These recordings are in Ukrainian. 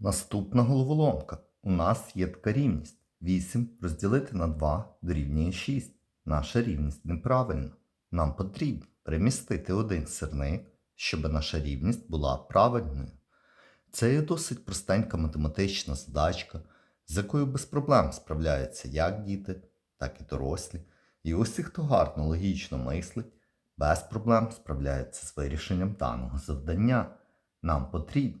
Наступна головоломка. У нас є така рівність. 8 розділити на 2 дорівнює 6. Наша рівність неправильна. Нам потрібно перемістити один сирник, щоб наша рівність була правильною. Це є досить простенька математична задачка, з якою без проблем справляються як діти, так і дорослі. І усі, хто гарно логічно мислить, без проблем справляється з вирішенням даного завдання. Нам потрібно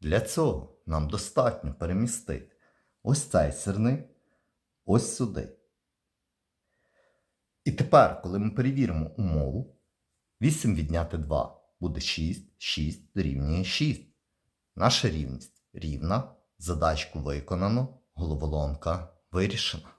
Для цього нам достатньо перемістити ось цей сирник ось сюди. І тепер, коли ми перевіримо умову, 8 відняти 2 буде 6, 6 дорівнює 6. Наша рівність рівна, задачку виконано, головоломка вирішена.